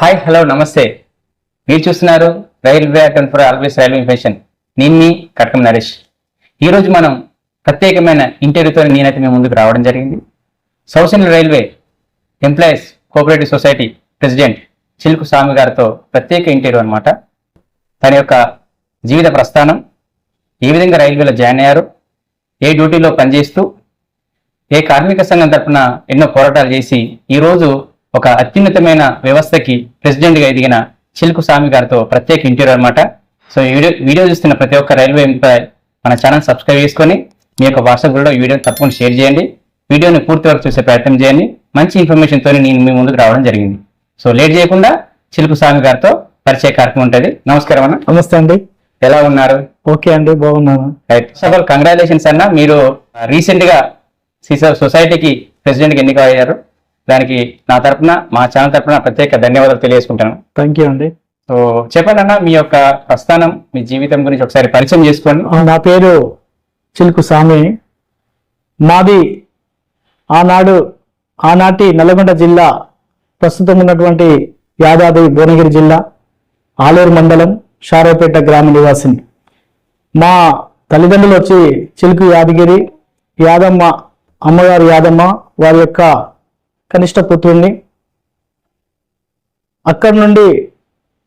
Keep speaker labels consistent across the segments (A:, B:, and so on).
A: Hi hello నమస్తే. మీరు చూస్తున్నారు railway attend for always railway information. నేను మీ కట్కం నరేష్. ఈరోజు మనం ప్రత్యేకమైన ఇంటర్వ్యూతో నేనైతే మేము ముందుకు రావడం జరిగింది. సౌసన్ railway employees cooperative society president Chiluku Swamy గారితో ప్రత్యేక ఇంటర్వ్యూ అనమాట తన యొక్క జీవిత ప్రస్థానం ఏ విధంగా రైల్వేలో జాయిన్ అయ్యారు ఏ డ్యూటీలో పనిచేస్తూ ఏ కార్మిక సంఘం తరఫున ఎన్నో పోరాటాలు చేసి ఈ రోజు ఒక అత్యున్నతమైన వ్యవస్థకి ప్రెసిడెంట్గా ఎదిగిన చిలుకు స్వామి గారితో ప్రత్యేక ఇంటర్వ్యూ అనమాట సో ఈ వీడియో వీడియో చూస్తున్న ప్రతి ఒక్క రైల్వే ఎంప్లాయ్ మన ఛానల్ సబ్స్క్రైబ్ చేసుకొని మీ యొక్క వాట్సాప్ గ్రూప్లో ఈ వీడియోని తప్పకుండా షేర్ చేయండి. వీడియోని పూర్తి వరకు చూసే ప్రయత్నం చేయండి. మంచి ఇన్ఫర్మేషన్ తోని నేను మీ ముందుకు రావడం జరిగింది. సో లేట్ చేయకుండా చిలుకు స్వామి గారితో పరిచయ కార్యక్రమం ఉంటుంది. నమస్కారం అన్న.
B: నమస్తే అండి.
A: ఎలా ఉన్నారు?
B: ఓకే అండి బాగున్నాను.
A: Right first of all congratulations అన్న. మీరు రీసెంట్గా సీసా సొసైటీకి ప్రెసిడెంట్కి ఎన్నిక అయ్యారు దానికి నా తరపున మా ఛానల్ తరపున ప్రత్యేక ధన్యవాదాలు తెలియజేసుకుంటాను.
B: థ్యాంక్ యూ అండి.
A: సో చెప్పండి అన్న మీ యొక్క ప్రస్థానం మీ జీవితం గురించి ఒకసారి పరిచయం చేసుకోండి.
B: నా పేరు చిలుకు స్వామి మాది ఆనాడు ఆనాటి నల్లగొండ జిల్లా ప్రస్తుతం ఉన్నటువంటి యాదాద్రి భువనగిరి జిల్లా ఆలూరు మండలం షారాపేట గ్రామ నివాసిని. మా తల్లిదండ్రులు వచ్చి చిలుకు యాదగిరి యాదమ్మ అమ్మగారు యాదమ్మ వారి యొక్క కనిష్ట పుత్రుల్ని. అక్కడి నుండి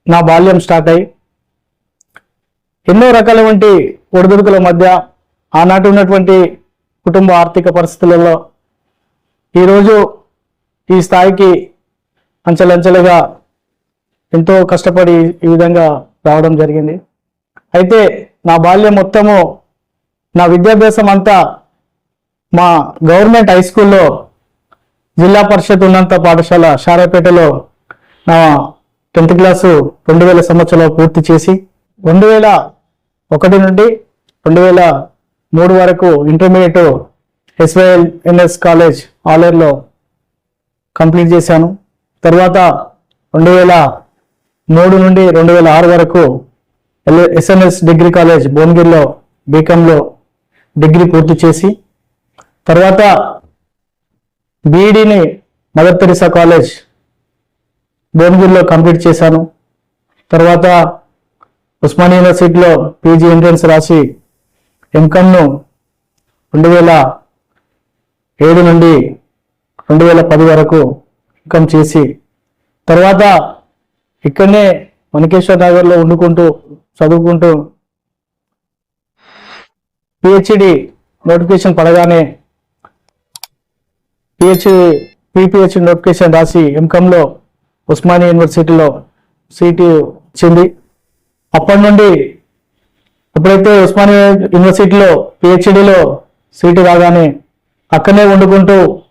B: నా బాల్యం స్టార్ట్ అయ్యి ఎన్నో రకాలైనటువంటి ఒడిదుడుకుల మధ్య ఆనాటి ఉన్నటువంటి కుటుంబ ఆర్థిక పరిస్థితులలో ఈరోజు ఈ స్థాయికి అంచెలంచెలుగా ఎంతో కష్టపడి ఈ విధంగా రావడం జరిగింది. అయితే నా బాల్యం మొత్తము నా విద్యాభ్యాసం అంతా మా గవర్నమెంట్ హై స్కూల్లో జిల్లా పరిషత్ ఉన్నంత పాఠశాల షారాపేటలో నా టెన్త్ క్లాసు రెండు వేల సంవత్సరంలో పూర్తి చేసి రెండు వేల ఒకటి నుండి రెండు వేల మూడు వరకు ఇంటర్మీడియట్ ఎస్వైఎల్ ఎన్ఎస్ కాలేజ్ ఆలేర్లో కంప్లీట్ చేశాను. తర్వాత రెండు వేల మూడు నుండి రెండు వేల ఆరు వరకు ఎస్ఎన్ఎస్ డిగ్రీ కాలేజ్ భువనగిరిలో బీకాంలో డిగ్రీ పూర్తి చేసి తర్వాత బీఈడిని మదర్ తెరిసా కాలేజ్ భువనగిరిలో కంప్లీట్ చేశాను. తర్వాత ఉస్మానియా యూనివర్సిటీలో పీజీ ఎంట్రన్స్ రాసి ఎంకమ్ను రెండు వేల ఏడు నుండి రెండు వేల పది వరకు ఎంకమ్ చేసి తర్వాత ఇక్కడనే మనకేశ్వర నగర్లో వండుకుంటూ చదువుకుంటూ పిహెచ్డి నోటిఫికేషన్ పడగానే పిహెచ్డి పీపీహెచ్డి నోటిఫికేషన్ రాసి ఎంకమ్లో ఉస్మానియా యూనివర్సిటీలో సీటు వచ్చింది అప్పటి నుండి ఎప్పుడైతే ఉస్మానియా యూనివర్సిటీలో పిహెచ్డిలో సీటు రాగానే అక్కడనే వండుకుంటూ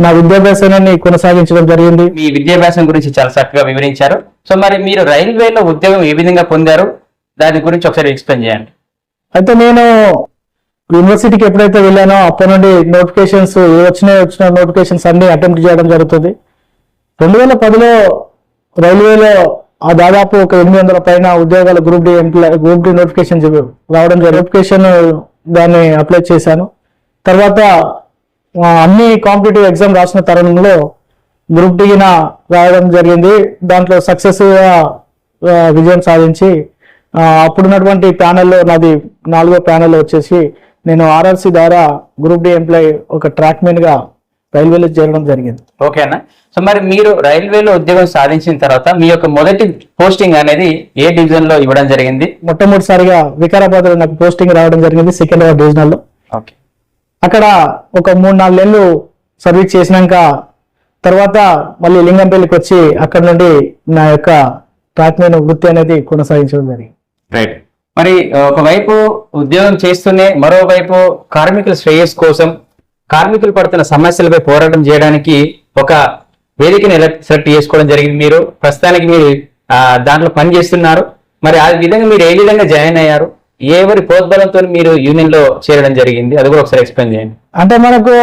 B: నా విద్యాభ్యాసాన్ని కొనసాగించడం జరిగింది.
A: మీ విద్యాభ్యాసం గురించి చాలా చక్కగా వివరించారు. సో మరి మీరు రైల్వేలో ఉద్యోగం ఏ విధంగా పొందారు? దాని గురించి ఒకసారి ఎక్స్ప్లెయిన్ చేయండి.
B: అయితే నేను యూనివర్సిటీకి ఎప్పుడైతే వెళ్ళానో అప్పటి నుండి నోటిఫికేషన్స్ ఏ వచ్చిన నోటిఫికేషన్స్ అన్ని అటెంప్ట్ చేయడం జరుగుతుంది. రెండు వేల పదిలో రైల్వేలో ఆ దాదాపు ఒక ఎనిమిది వందల పైన ఉద్యోగాలు group D employee group D notification రావడం జరిగింది. నోటిఫికేషన్ దాన్ని అప్లై చేశాను. తర్వాత అన్ని కాంపిటేటివ్ ఎగ్జామ్ రాసిన తరుణంలో గ్రూప్ డిగిన రాయడం జరిగింది. దాంట్లో సక్సెస్గా విజయం సాధించి అప్పుడున్నటువంటి ప్యానెల్లో నాది నాలుగో ప్యానెల్ వచ్చేసి నేను ఆర్ఆర్సి ద్వారా గ్రూప్ డి ఎంప్లాయ్ ఒక ట్రాక్గా రైల్వేలో చేరడం జరిగింది.
A: ఓకే అన్న. సో మరి మీరు రైల్వేలో ఉద్యోగం సాధించిన తర్వాత మీ యొక్క మొదటి పోస్టింగ్ అనేది ఏ డివిజన్లో ఇవ్వడం జరిగింది?
B: మొట్టమొదటిసారిగా వికారాబాద్లో నాకు పోస్టింగ్ రావడం జరిగింది సికింద్రాబాద్ డివిజనల్లో.
A: ఓకే
B: అక్కడ ఒక మూడు నాలుగు నెలలు సర్వీస్ చేసినాక తర్వాత మళ్ళీ లింగంపల్లికి వచ్చి అక్కడ నుండి నా యొక్క ట్రాక్ మెయిన్ వృత్తి అనేది కొనసాగించడం జరిగింది.
A: రైట్ మరి ఒకవైపు ఉద్యోగం చేస్తూనే మరోవైపు కార్మికుల శ్రేయస్ కోసం కార్మికులు పడుతున్న సమస్యలపై పోరాటం చేయడానికి ఒక వేదికను సెలెక్ట్ చేసుకోవడం జరిగింది. మీరు ప్రస్తుతానికి మీరు దాంట్లో పని చేస్తున్నారు మరి ఆ విధంగా మీరు ఏ విధంగా జాయిన్ అయ్యారు? ఎవరి ప్రోద్బలంతో మీరు యూనియన్లో చేరడం జరిగింది? అది కూడా ఒకసారి ఎక్స్ప్లెయిన్ చేయండి.
B: అంటే మనకు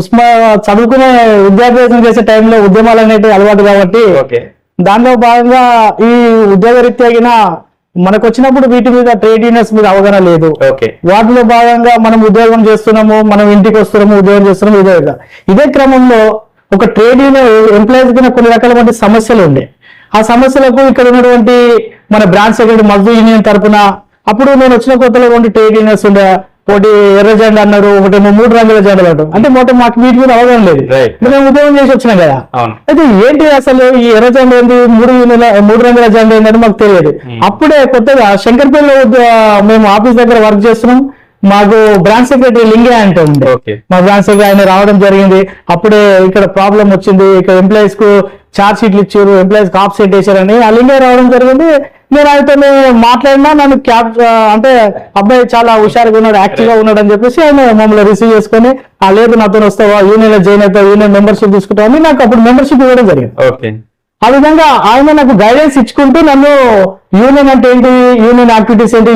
B: ఉస్మా చదువుకునే విద్యాభ్యాసం చేసే టైంలో ఉద్యమాలు అనేవి అలవాటు కాబట్టి
A: ఓకే.
B: దానిలో భాగంగా ఈ ఉద్యోగ రీత్యాగిన మనకు వచ్చినప్పుడు వీటి మీద ట్రేడ్ యూనియన్స్ మీద అవగాహన లేదు.
A: ఓకే.
B: వాటిలో భాగంగా మనం ఉద్యోగం చేస్తున్నాము మనం ఇంటికి వస్తున్నాము ఉద్యోగం చేస్తున్నాము ఇదే. ఇదే క్రమంలో ఒక ట్రేడ్ యూనియన్ ఎంప్లాయీస్ కింద కొన్ని రకాలైన సమస్యలు ఉండే. ఆ సమస్యలకు ఇక్కడ ఉన్నటువంటి మన బ్రాంచ్ సెక్రటరీ మజ్దూర్ యూనియన్ తరపున అప్పుడు నేను వచ్చిన కొత్తలో రెండు ట్రేడ్ యూనియన్స్ ఉండే. ఒకటి ఎర్ర జెండా అన్నారు ఒకటేమో మూడు రంగుల జెండాలు అన్నారు అంటే మొత్తం మాకు వీటి మీద అవగాహన లేదు. మేము ఉద్యోగం చేసి వచ్చినాం కదా. అయితే ఏంటి అసలు ఈ ఎర్ర జెండా ఏంటి మూడు మూడు రంగుల జెండా ఏంటని మాకు తెలియదు. అప్పుడే కొత్తగా శంకర్పల్లిలో మేము ఆఫీస్ దగ్గర వర్క్ చేస్తున్నాం. మాకు బ్రాంచ్ సెక్రటరీ లింగే అంటే ఉండే.
A: ఓకే.
B: మా బ్రాంచ్ సెక్రటరీ ఆయన రావడం జరిగింది. అప్పుడే ఇక్కడ ప్రాబ్లం వచ్చింది. ఇక్కడ ఎంప్లాయీస్కు చార్జ్ షీట్లు ఇచ్చారు ఎంప్లాయీస్కి ఆఫ్ సెట్ వేశారని ఆ లింగే రావడం జరిగింది. నేను ఆయనతో మాట్లాడినా నన్ను క్యాబ్ అంటే అబ్బాయి చాలా హుషారుగా ఉన్నాడు యాక్టివ్గా ఉన్నాడు అని చెప్పేసి ఆయన మమ్మల్ని రిసీవ్ చేసుకొని ఆ లేదు నాతో వస్తావా యూనియన్లో జాయిన్ అవుతావు యూనియన్ మెంబర్షిప్ తీసుకుంటావని నాకు అప్పుడు మెంబర్షిప్ ఇవ్వడం జరిగింది.
A: ఓకే.
B: ఆ విధంగా ఆయన నాకు గైడెన్స్ ఇచ్చుకుంటూ నన్ను యూనియన్ అంటే ఏంటి యూనియన్ యాక్టివిటీస్ ఏంటి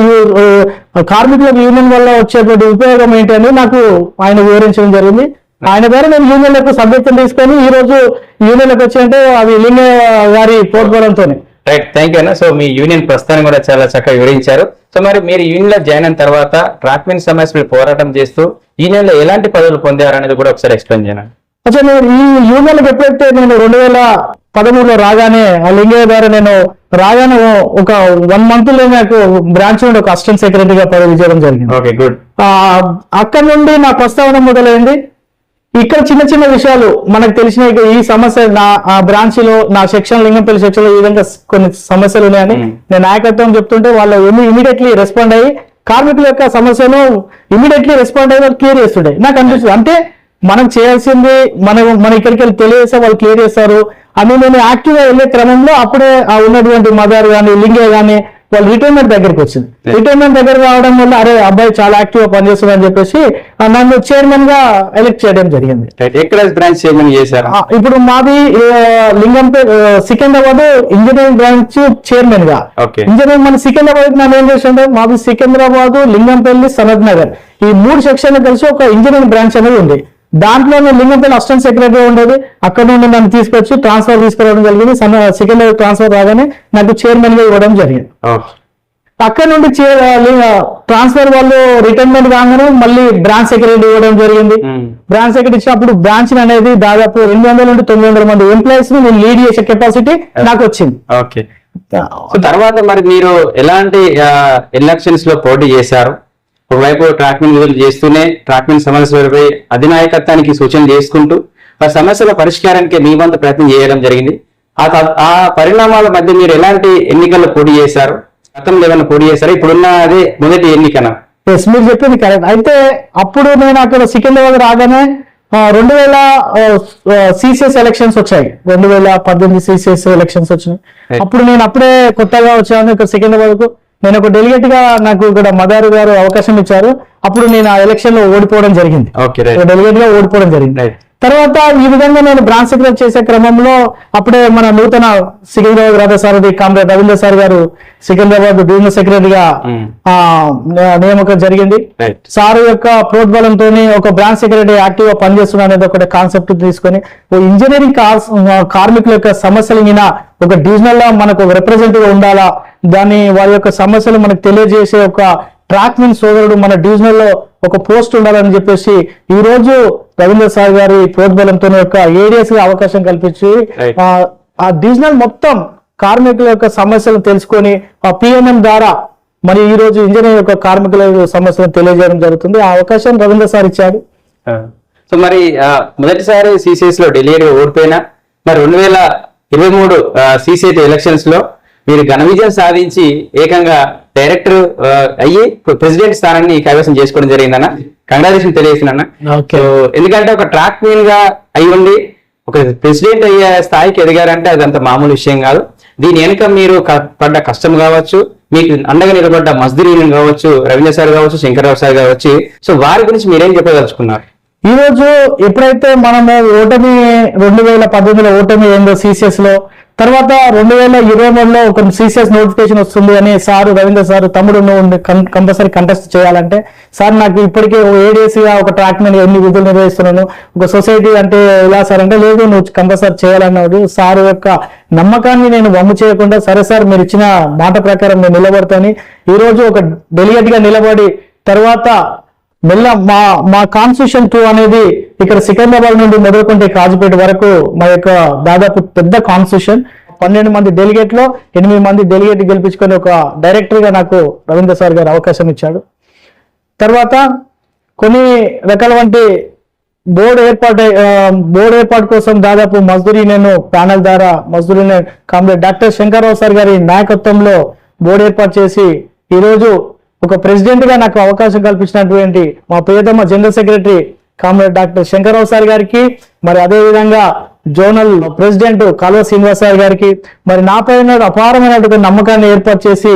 B: కార్మికులకు యూనియన్ వల్ల వచ్చేటువంటి ఉపయోగం ఏంటి అని నాకు ఆయన వివరించడం జరిగింది. ఆయన ద్వారా నేను యూనియన్లకు సభ్యత్వం తీసుకొని ఈ రోజు యూనియన్లకు వచ్చి అంటే అవి లింగ గారి ప్రోద్బలంతోనే
A: రైట్ థ్యాంక్ యూ అన్న. సో మీ యూనియన్ ప్రస్థానం కూడా చాలా చక్కగా వివరించారు. సో మరి మీరు యూనియన్లో జాయిన్ అయిన తర్వాత ట్రాక్మెన్ సమస్యలు పోరాటం చేస్తూ యూనియన్లో ఎలాంటి పదవులు పొందారు అనేది కూడా ఒకసారి ఎక్స్ప్లెయిన్ చేయండి
B: అసలు నేను ఈ యూనియన్లకు ఎప్పుడైతే నేను రెండు వేల పదమూడులో రాగానే ఆ లింగయ్య ద్వారా నేను రాగానే ఒక వన్ మంత్లో నాకు బ్రాంచ్ నుండి ఒక అసిస్టెంట్ సెక్రటరీగా పదవి చేయడం జరిగింది.
A: ఓకే గుడ్
B: ఆ, అక్కడ నుండి నా ప్రస్తావన మొదలైంది. ఇక్కడ చిన్న చిన్న విషయాలు మనకు తెలిసిన ఈ సమస్య నా ఆ బ్రాంచ్లో నా సెక్షన్ లింగంపల్లి సెక్షన్లో ఈ విధంగా కొన్ని సమస్యలు ఉన్నాయని. నేను నాయకత్వం చెప్తుంటే వాళ్ళు ఇమీడియట్లీ రెస్పాండ్ అయ్యి కార్మికుల యొక్క సమస్యను ఇమీడియట్లీ రెస్పాండ్ అయ్యి వాళ్ళు క్లియర్ చేస్తుండే. నాకు అనిపిస్తుంది. అంటే మనం చేయాల్సింది మనం మన ఇక్కడికి వెళ్ళి తెలియజేస్తే వాళ్ళు క్లియర్ చేస్తారు. అని నేను యాక్టివ్గా వెళ్ళే క్రమంలో అప్పుడే ఆ ఉన్నటువంటి మదర్ గాని లింగే గాని వాళ్ళు రిటైర్మెంట్ దగ్గరికి వచ్చింది. రిటైర్మెంట్ దగ్గర రావడం వల్ల అరే అబ్బాయి చాలా యాక్టివ్గా పనిచేస్తుంది అని చెప్పేసి నన్ను చైర్మన్గా ఎలక్ట్ చేయడం జరిగింది.
A: రైట్ ఎక్కడ బ్రాంచ్ చైర్మన్ చేశారు?
B: ఇప్పుడు మాది ఆ, లింగంపే ఆ, సికింద్రాబాద్ ఇంజనీరింగ్ బ్రాంచ్
A: చైర్మన్గా.
B: ఇంజనీరింగ్ మన సికింద్రాబాద్ నన్ను ఏం చేసిండే? మాది సికింద్రాబాద్ లింగంపల్లి సనత్ నగర్ ఈ మూడు సెక్షన్ కలిసి ఒక ఇంజనీరింగ్ బ్రాంచ్ అనేది ఉంది. దాంట్లో నేను లింగంపల్లి అసిస్టెంట్ సెక్రటరీ ఉండేది. అక్కడ నుండి నన్ను తీసుకొచ్చి ట్రాన్స్ఫర్ తీసుకురావడం జరిగింది. సన- సికింద్రాబాద్ ట్రాన్స్ఫర్ రాగానే నాకు చైర్మన్గా ఇవ్వడం జరిగింది. అక్కడ నుండి ట్రాన్స్ఫర్ వాళ్ళు రిటైర్మెంట్ కాగానే మళ్ళీ బ్రాంచ్ సెక్రటరీ ఇవ్వడం జరిగింది. బ్రాంచ్ సెక్రటరీ ఇచ్చినప్పుడు బ్రాంచ్ అనేది దాదాపు రెండు వందల నుండి తొమ్మిది వందల మంది ఎంప్లాయీస్ని నేను లీడ్ చేసే కెపాసిటీ నాకు వచ్చింది.
A: ఓకే. తర్వాత మరి మీరు ఎలాంటి ఎలక్షన్స్లో పోటీ చేశారు? ఒకవైపు ట్రాక్మెంట్ విధులు చేస్తూనే ట్రాక్మెంట్ సమస్యలపై అధినాయకత్వానికి సూచన చేసుకుంటూ ఆ సమస్యల పరిష్కారానికి మీ వంతు ప్రయత్నం చేయడం జరిగింది. ఆ త- ఆ పరిణామాల మధ్య మీరు ఎలాంటి ఎన్నికల్లో పోటీ చేశారు? గతంలో ఏమైనా పోటీ చేశారు? ఇప్పుడున్న అదే మొదటి ఎన్నికన?
B: ఎస్ మీరు చెప్పింది కరెక్ట్ అయితే అప్పుడు నేను అక్కడ సికింద్రాబాద్ రాగానే రెండు వేల సిసిఎస్ ఎలక్షన్స్ వచ్చాయి. రెండు వేల పద్దెనిమిది సిసిఎస్ ఎలక్షన్స్ వచ్చినాయి. అప్పుడు నేను అప్పుడే కొత్తగా వచ్చాను ఇక్కడ సికింద్రాబాద్కు నేను ఒక డెలిగేట్గా నాకు ఇక్కడ మదారు గారు అవకాశం ఇచ్చారు. అప్పుడు నేను ఆ ఎలక్షన్లో ఓడిపోవడం జరిగింది.
A: ఓకే రైట్
B: డెలిగేట్గా ఓడిపోవడం జరిగింది. తర్వాత ఈ విధంగా నేను బ్రాంచ్ సెక్రటరీ చేసే క్రమంలో అప్పుడే మన నూతన సికింద్రాబాద్ రథసారథి comrade Ravindra sir garu Secunderabad divisional సెక్రటరీగా. ఆ, నియామకం జరిగింది. సార్ యొక్క ప్రోద్బలంతో ఒక బ్రాంచ్ సెక్రటరీ యాక్టివ్గా పనిచేస్తున్నా అనేది ఒక కాన్సెప్ట్ తీసుకొని ఇంజనీరింగ్ కార్- కార్మికుల యొక్క సమస్యలు ఒక డివిజనల్లో మనకు ఒక రిప్రజెంటేటివ్ ఉండాలా? దాన్ని వారి యొక్క సమస్యలు మనకు తెలియజేసే ఒక ట్రాక్మెన్ సోదరుడు మన డివిజనల్లో ఒక పోస్ట్ ఉండాలని చెప్పేసి ఈ రోజు రవీంద్ర సార్ గారి ప్రోద్బలంతో యొక్క ఏరియాస్ అవకాశం కల్పించి. ఆ, డివిజనల్ మొత్తం కార్మికుల యొక్క సమస్యలు తెలుసుకొని ఆ పిఎన్ఎం ద్వారా మరి ఈ రోజు ఇంజనీర్ యొక్క కార్మికుల సమస్యలను తెలియజేయడం జరుగుతుంది. ఆ అవకాశం రవీంద్ర సార్ ఇచ్చారు.
A: సో మరి మొదటిసారి సిసిఎస్లో ఢిల్లీ ఓడిపోయినా మరి రెండు వేల ఇరవై మూడు సిసిఐ ఎలక్షన్స్లో మీరు ఘన విజయం సాధించి ఏకంగా డైరెక్టర్ అయ్యి ప్రెసిడెంట్ స్థానాన్ని కైవసం చేసుకోవడం జరిగిందన్న. కంగ్రాచులేషన్ సో ఎందుకంటే ఒక ట్రాక్ మీన్గా అయి ఉండి ఒక ప్రెసిడెంట్ అయ్యే స్థాయికి ఎదిగారంటే అది అంత మామూలు విషయం కాదు. దీని వెనుక మీరు పడ్డ కష్టం కావచ్చు మీకు అండగా నిలబడ్డ మజ్దూర్ యూనియన్ కావచ్చు రవీంద్ర సార్ కావచ్చు శంకర్రావు సార్ కావచ్చు. సో వారి గురించి మీరేం చెప్పదలుచుకున్నారు?
B: ఈరోజు ఎప్పుడైతే మనము ఓటమి రెండు వేల పద్దెనిమిదిలో ఓటమి ఏందో సిసిఎస్లో తర్వాత రెండు వేల ఇరవై మూడులో ఒక సిసిఎస్ నోటిఫికేషన్ వస్తుంది అని సార్ రవీంద్ర సార్ తమ్ముడు నువ్వు కంపల్సరీ కంటెస్ట్ చేయాలంటే సార్ నాకు ఇప్పటికే ఏడిఎస్ ఒక ట్రాక్ మీద ఎన్ని విధులు నిర్వహిస్తున్నాను ఒక సొసైటీ అంటే ఎలా సార్ అంటే లేదు నువ్వు కంపల్సరీ చేయాలన్నాడు సార్ యొక్క నమ్మకాన్ని నేను వమ్ము చేయకుండా సరే సార్ మీరు ఇచ్చిన మాట ప్రకారం నేను నిలబడతాను. ఈరోజు ఒక డెలిగేట్గా నిలబడి తర్వాత మెల్ల మా మా కాన్స్టిట్యూషన్ టూ అనేది ఇక్కడ సికింద్రాబాద్ నుండి మొదలుకుంటే కాజుపేట వరకు మా యొక్క దాదాపు పెద్ద కాన్స్టిట్యూషన్ పన్నెండు మంది డెలిగేట్లో ఎనిమిది మంది డెలిగేట్ గెలిపించుకొని ఒక డైరెక్టర్గా నాకు రవీంద్ర సార్ గారు అవకాశం ఇచ్చాడు. తర్వాత కొన్ని రకాల వంటి బోర్డు ఏర్పాటు బోర్డు ఏర్పాటు కోసం దాదాపు మజ్దూరి నేను ప్యానల్ ద్వారా మజ్దూరి కామ్రేడ్ డాక్టర్ శంకర్రావు సార్ గారి నాయకత్వంలో బోర్డు ఏర్పాటు చేసి ఈరోజు ఒక ప్రెసిడెంట్గా నాకు అవకాశం కల్పించినటువంటి మా ప్రియతమ general secretary comrade doctor Shankar Rao sir గారికి మరి అదే విధంగా జోనల్ ప్రెసిడెంట్ కాలువ శ్రీనివాస్ సార్ గారికి మరి నాపై అపారమైనటువంటి నమ్మకాన్ని ఏర్పాటు చేసి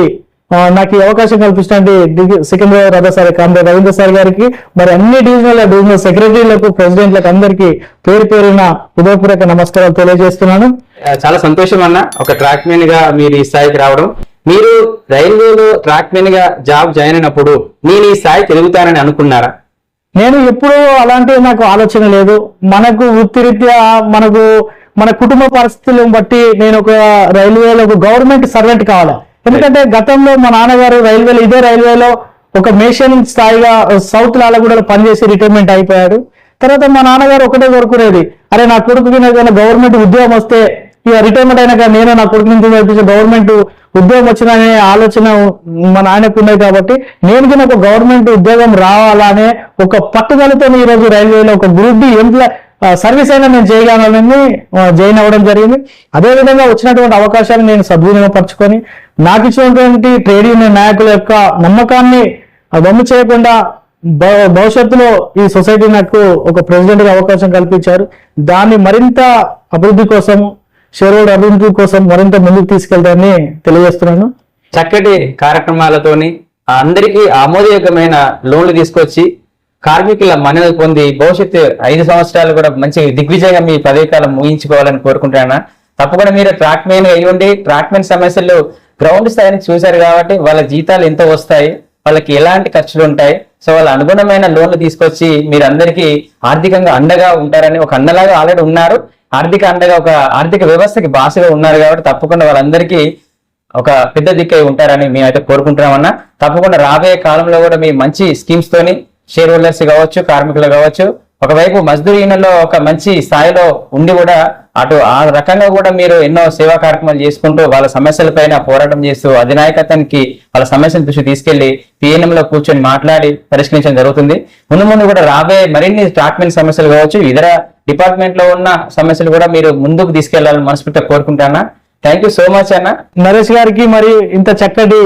B: నాకు ఈ అవకాశం కల్పించినటువంటి సికింద్రాబాద్ రథ సార్ కామ్రేడ్ రవీంద్ర సార్ గారికి మరి అన్ని డివిజనల్ డివిజనల్ సెక్రటరీలకు ప్రెసిడెంట్లకు అందరికీ పేరు పేరున హృదయపూర్వక నమస్కారాలు తెలియజేస్తున్నాను.
A: చాలా సంతోషం అన్న. ఒక ట్రాక్ మెన్గా మీరు ఈ స్థాయికి రావడం. మీరు రైల్వేలో ట్రాక్ మెన్గా జాబ్ జాయిన్ అయినప్పుడు నేను ఈ స్థాయికి ఎదుగుతానని అనుకున్నారా?
B: నేను ఎప్పుడూ అలాంటి నాకు ఆలోచన లేదు. మనకు వృత్తిరీత్యా మనకు మన కుటుంబ పరిస్థితులను బట్టి నేను ఒక రైల్వేలో ఒక గవర్నమెంట్ సర్వెంట్ కావాలి. ఎందుకంటే గతంలో మా నాన్నగారు రైల్వేలో ఇదే రైల్వేలో ఒక మేషన్ స్థాయిగా సౌత్ లాలగూడలో పనిచేసి రిటైర్మెంట్ అయిపోయాడు. తర్వాత మా నాన్నగారు ఒకటే కోరుకునేది అరే నా కొడుకుకి ఏదైనా గవర్నమెంట్ ఉద్యోగం వస్తే ఇక రిటైర్మెంట్ అయినాక నేను నా కొడుకు నుంచి నేర్పించే గవర్నమెంట్ ఉద్యోగం వచ్చిందనే ఆలోచన మా నాన్నకు ఉన్నాయి కాబట్టి నేను కూడా ఒక గవర్నమెంట్ ఉద్యోగం రావాలనే ఒక పట్టుదలతో ఈ రోజు రైల్వేలో ఒక గ్రూప్ డి ఎంప్లాయ్ సర్వీస్ అయినా నేను చేయగలనని జాయిన్ అవ్వడం జరిగింది. అదే విధంగా వచ్చినటువంటి అవకాశాన్ని నేను సద్వినియోగపరచుకొని నాకు ఇచ్చినటువంటి ట్రేడ్ యూనియన్ నాయకుల యొక్క నమ్మకాన్ని దమ్ము చేయకుండా భ- భవిష్యత్తులో ఈ సొసైటీ నాకు ఒక ప్రెసిడెంట్గా అవకాశం కల్పించారు. దాన్ని మరింత అభివృద్ధి కోసం షేర్ హోల్డర్ అభివృద్ధి కోసం మరింత ముందుకు తీసుకెళ్తారని తెలియజేస్తున్నాను.
A: చక్కటి కార్యక్రమాలతోని అందరికీ ఆమోదయోగ్యమైన లోన్లు తీసుకొచ్చి కార్మికుల మన్ననలు పొంది భవిష్యత్తు ఐదు సంవత్సరాలు కూడా మంచి దిగ్విజయంగా మీ పదవి కాలం ముగించుకోవాలని కోరుకుంటున్నాను. తప్పకుండా మీరు ట్రాక్ మెయిన్ అయ్యి ట్రాక్ మెయిన్ సమస్యలు గ్రౌండ్ స్థాయిని చూశారు కాబట్టి వాళ్ళ జీతాలు ఎంత వస్తాయి వాళ్ళకి ఎలాంటి ఖర్చులు ఉంటాయి సో వాళ్ళ అనుగుణమైన లోన్లు తీసుకొచ్చి మీరు అందరికీ ఆర్థికంగా అండగా ఉంటారని ఒక అండలాగా ఆల్రెడీ ఉన్నారు. ఆర్థిక అండగా ఒక ఆర్థిక వ్యవస్థకి బాసగా ఉన్నారు కాబట్టి తప్పకుండా వాళ్ళందరికీ ఒక పెద్ద దిక్కై ఉంటారని మేమైతే కోరుకుంటున్నామన్నా. తప్పకుండా రాబోయే కాలంలో కూడా మీ మంచి స్కీమ్స్ తోని షేర్ హోల్డర్స్ కావచ్చు కార్మికులు కావచ్చు ఒకవైపు మజ్దూర్ యూనియన్లో ఒక మంచి స్థాయిలో ఉండి కూడా అటు ఆ రకంగా కూడా మీరు ఎన్నో సేవా కార్యక్రమాలు చేసుకుంటూ వాళ్ళ సమస్యలపైన పోరాటం చేస్తూ అధినాయకత్వానికి వాళ్ళ సమస్యల దృష్టి తీసుకెళ్ళి పిఎన్ఎంలో లో కూర్చొని మాట్లాడి పరిష్కరించడం జరుగుతుంది. ముందు ముందు కూడా రాబోయే మరిన్ని ట్రాట్మెంట్ సమస్యలు కావచ్చు ఇతర డిపార్ట్మెంట్లో ఉన్న సమస్యలు కూడా మీరు ముందుకు తీసుకెళ్ళాలని మనస్ఫూర్తిగా కోరుకుంటానా థ్యాంక్ యూ సో మచ్ అన్న.
B: నరేష్ గారికి మరి ఇంత చక్కటి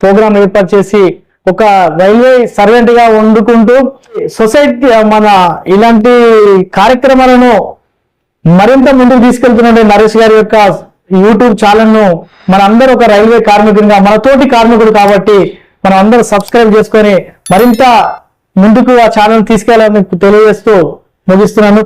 B: ప్రోగ్రాం ఏర్పాటు చేసి ఒక రైల్వే సర్వెంట్గా వండుకుంటూ సొసైటీ మన ఇలాంటి కార్యక్రమాలను మరింత ముందుకు తీసుకెళ్తున్న నరేష్ గారి యొక్క యూట్యూబ్ ఛానల్ను మన అందరూ ఒక రైల్వే కార్మికుడిగా మన తోటి కార్మికుడు కాబట్టి మనం అందరూ సబ్స్క్రైబ్ చేసుకొని మరింత ముందుకు ఆ ఛానల్ తీసుకెళ్ళాలని తెలియజేస్తూ ముగిస్తున్నాను.